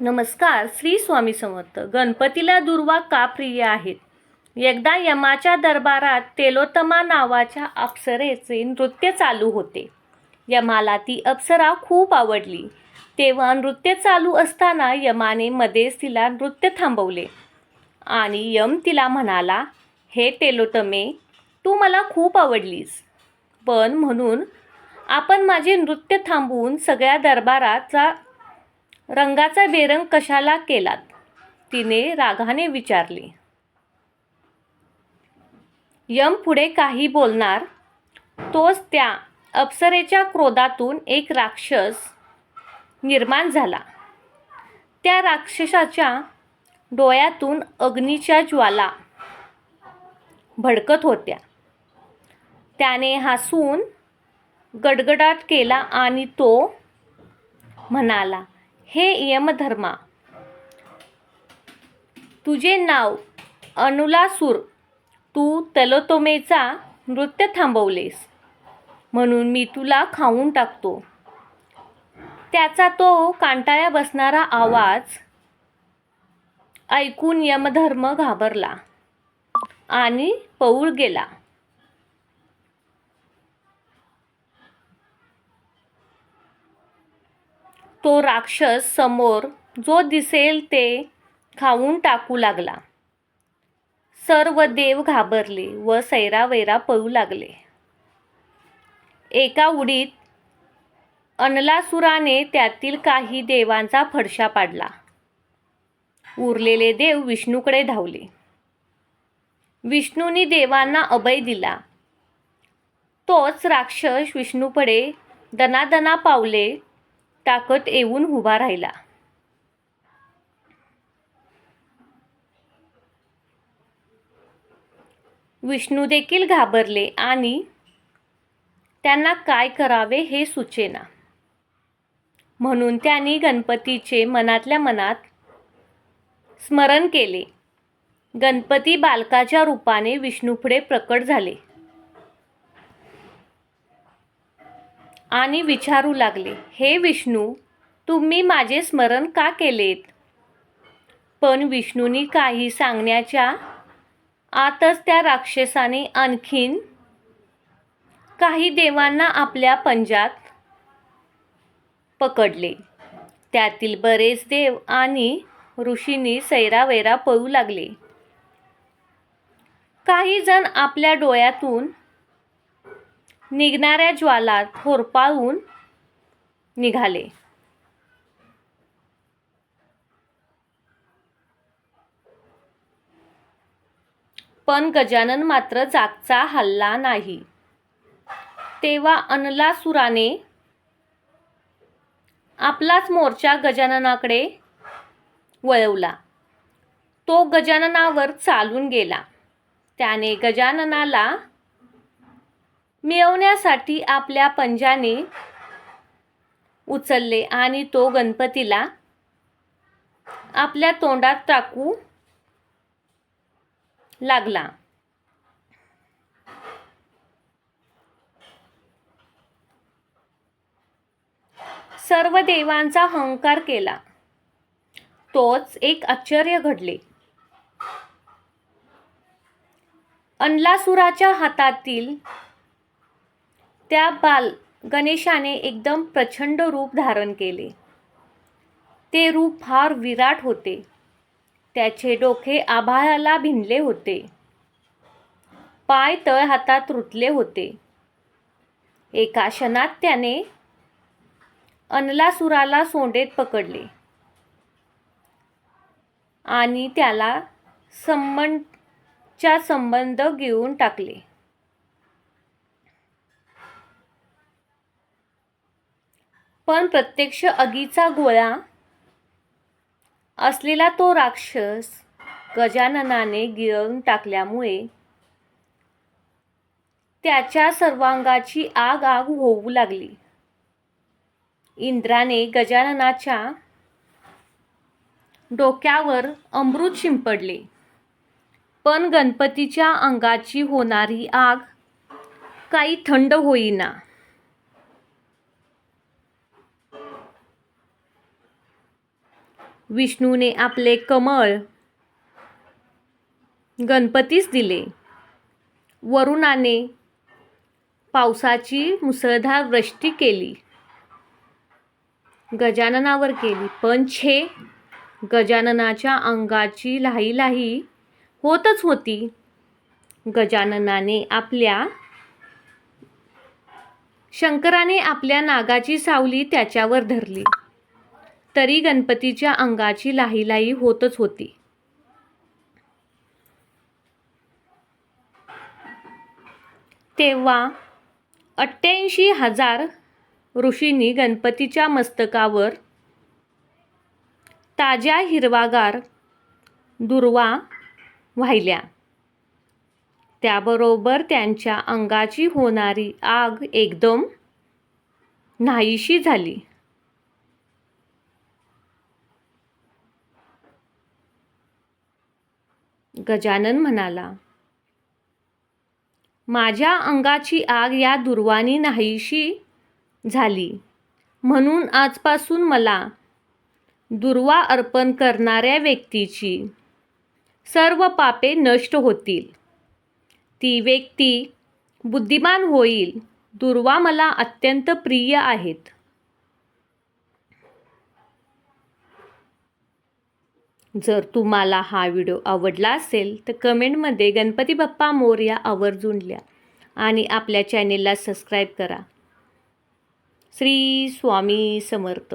नमस्कार श्री स्वामी समर्थ. गणपतीला दुर्वा का प्रिय आहेत? एकदा यमाच्या दरबारात तेलोतमा नावाच्या अप्सरेचे नृत्य चालू होते. यमाला ती अप्सरा खूप आवडली. तेव्हा नृत्य चालू असताना यमाने मध्येच तिला नृत्य थांबवले. आणि यम तिला म्हणाला हे तेलोतमे तू मला खूप आवडलीस. पण म्हणून आपण माझे नृत्य थांबवून सगळ्या दरबाराचा रंगाचा बेरंग कशाला केलात? तिने रागाने विचारले. यम पुढे काही बोलणार? तोच त्या अप्सरेच्या क्रोधातून एक राक्षस निर्माण झाला. त्या राक्षसाच्या डोळ्यातून अग्नीच्या ज्वाला भडकत होत्या. त्याने हसून गडगडाट केला आणि तो म्हणाला हे यमधर्मा. तुझे नाव अनुलासूर. तू तलोतोमेचा नृत्य थांबवलेस. म्हणून मी तुला खाऊन टाकतो. त्याचा तो कांटाळ्या बसणारा आवाज ऐकून यमधर्म घाबरला आणि पौळ गेला. तो राक्षस समोर जो दिसेल ते खाऊन टाकू लागला. सर्व देव घाबरले व सैरावैरा पळू लागले. एका उडीत अनलासुराने त्यातील काही देवांचा फडशा पाडला. उरलेले देव विष्णूकडे धावले. विष्णूनी देवांना अभय दिला. तोच राक्षस विष्णूपुढे दनादना पावले ताकद येऊन उभा राहिला. विष्णू देखील घाबरले आणि त्यांना काय करावे हे सुचेना. म्हणून त्यांनी गणपतीचे मनातल्या मनात स्मरण केले. गणपती बालकाच्या रूपाने विष्णूपुढे प्रकट झाले. आणि विचारू लागले हे विष्णू तुम्ही माझे स्मरण का केलेत? पण विष्णूंनी काही सांगण्याच्या आतच त्या राक्षसाने आणखीन काही देवांना आपल्या पंजात पकडले. त्यातील बरेच देव आणि ऋषींनी सैरावैरा पळू लागले. काही जण आपल्या डोळ्यातून निघणाऱ्या ज्वालात होरपाळून निघाले. पण गजानन मात्र जागचा हल्ला नाही. तेव्हा अनलासुराने आपलाच मोर्चा गजाननाकडे वळवला. तो गजाननावर चालून गेला. त्याने गजाननाला मिळवण्यासाठी आपल्या पंजाने उचलले आणि तो गणपतीला आपल्या तोंडात टाकू लागला. सर्व देवांचा हंकार केला. तोच एक आश्चर्य घडले. अनलासुराच्या हातातील त्या बाल गणेशाने एकदम प्रचंड रूप धारण केले. ते रूप फार विराट होते. त्याचे डोके आभाळाला भिनले होते. पाय तळ हातात रुतले होते. एका क्षणात त्याने अनलासुराला सोंडेत पकडले. आणि त्याला संबंधच्या संबंध घेऊन टाकले. पण प्रत्यक्ष अगीचा गोळा असलेला तो राक्षस गजाननाने गिळून टाकल्यामुळे त्याच्या सर्वांगाची आग आग होऊ लागली. इंद्राने गजाननाच्या डोक्यावर अमृत शिंपडले. पण गणपतीच्या अंगाची होणारी आग काही थंड होईना. विष्णूने आपले कमळ गणपतीस दिले. वरुणाने पावसाची मुसळधार वृष्टी केली. गजाननावर केली. पण छे गजाननाच्या अंगाची लाही लाही होतच होती. गजाननाने आपल्या शंकराने आपल्या नागाची सावली त्याच्यावर धरली. तरी गणपतीच्या अंगाची लाहीलाही होतच होती. तेव्हा अठ्ठ्याऐंशी हजार ऋषींनी गणपतीच्या मस्तकावर ताज्या हिरवागार दुर्वा वाहिल्या. त्याबरोबर त्यांच्या अंगाची होणारी आग एकदम नाहीशी झाली. गजानन म्हणाला माझ्या अंगाची आग या दुर्वानी नाहीशी झाली. म्हणून आजपासून मला दुर्वा अर्पण करणाऱ्या व्यक्तीची सर्व पापे नष्ट होतील. ती व्यक्ती बुद्धिमान होईल. दुर्वा मला अत्यंत प्रिय आहेत. जर तुम्हाला हा व्हिडिओ आवडला असेल तर कमेंटमध्ये गणपती बाप्पा मोर्या आवर्जून लिहा आणि आपल्या चॅनेलला सबस्क्राईब करा. श्री स्वामी समर्थ.